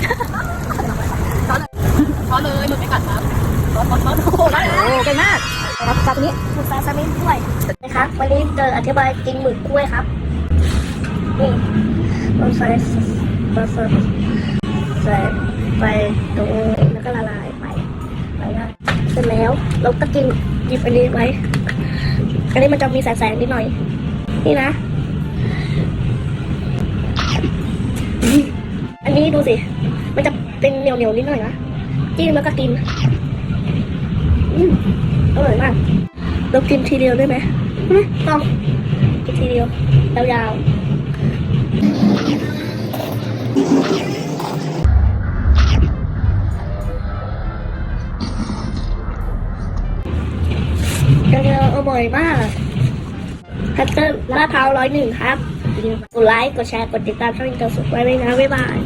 ไหมช้อเลยมือไม่กัดครับช้อนช้อนช้อนโอ้โหเก่งมากครับจากนี้หมึกซาซามิกล้วยนะครับ วันนี้จะอธิบายกินหมึกกล้วยครับนี่เราใส่เราใส่ใส่ไปตรงแล้วก็ละลายไปไปนะเสร็จแล้วเราก็กินหยิบอันนี้ไว้อันนี้มันจะมีแสงๆนิดหน่อย นี่นะ อันนี้ดูสิ มันจะเป็นเหนียวๆนิดหน่อยนะจิ้มแล้วก็กินอืมอร่อยมากเรากินทีเดียวได้ไหมไม่ต้องกินทีเดียวยาวๆยาวๆอร่อยมากแพทเทิร์ลาดพร้าวร้อยหนึ่งครับ กดไลค์ กดแชร์ กดติดตามช่องอินเตอร์สุดไว้เลยนะ บ๊ายบาย